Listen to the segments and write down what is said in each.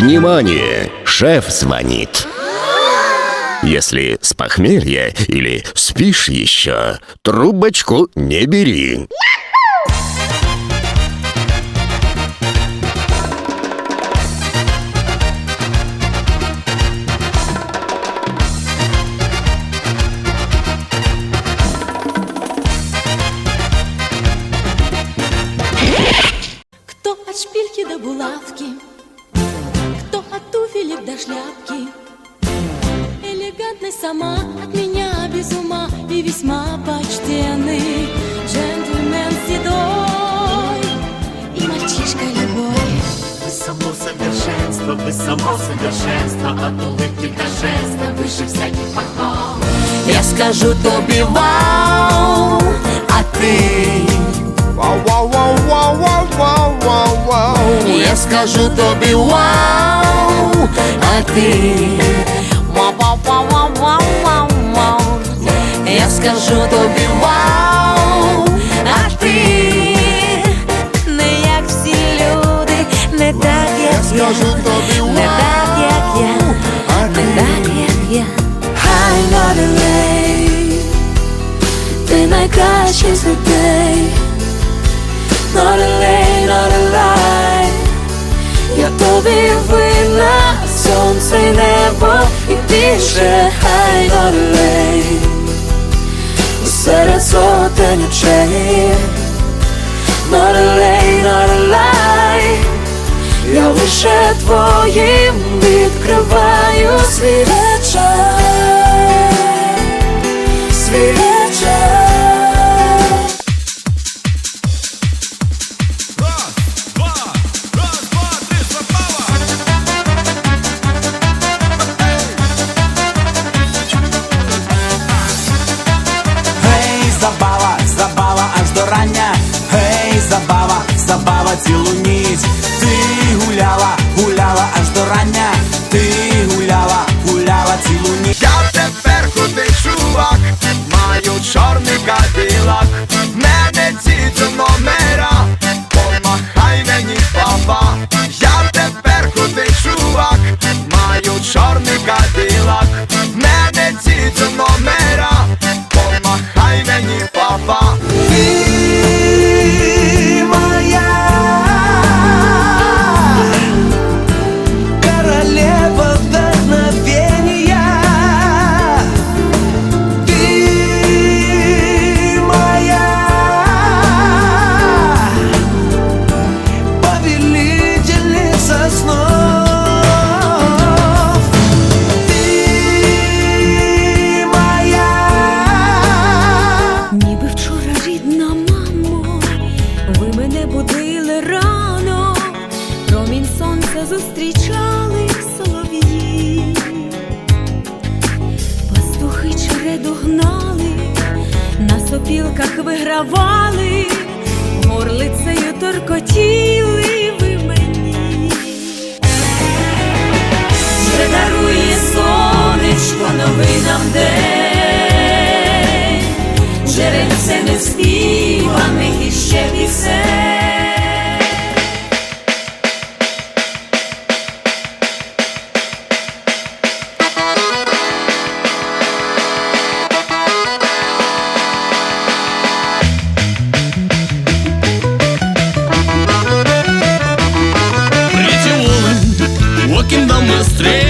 Внимание! Шеф звонит. Если с похмелья или спишь еще, трубочку не бери. Шляпки. Элегантный сама от меня без ума и весьма почтенный джентльмен седой и мальчишка любой. Вы само совершенство, вы само совершенство От улыбки до жеста выше всяких похвал Я скажу тобі вау, а ти Я скажу тобі вау, ти Вау-вау-вау-вау-вау-вау. Я скажу тобі вау, а ти не як всі люди, не так, як я, не так, як я, не так, як я. Хай Норелей, ти найкращий з людей. Норелей, Норелей, я тобі винна, сонце й небо і більше, хай долей серед сотень очей. Норелей, Норелей, я лише твоїм відкриваю свій Yılın череду на сопілках вигравали, горлицею торкотіли walking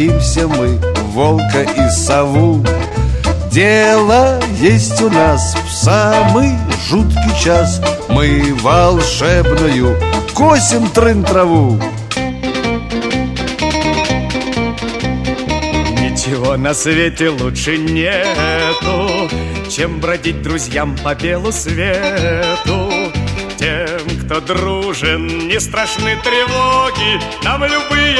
Боимся мы волка и сову. Дело есть у нас в самый жуткий час. Мы волшебную косим трын траву. Ничего на свете лучше нету, чем бродить друзьям по белу свету. Тем, кто дружен, не страшны тревоги, нам любые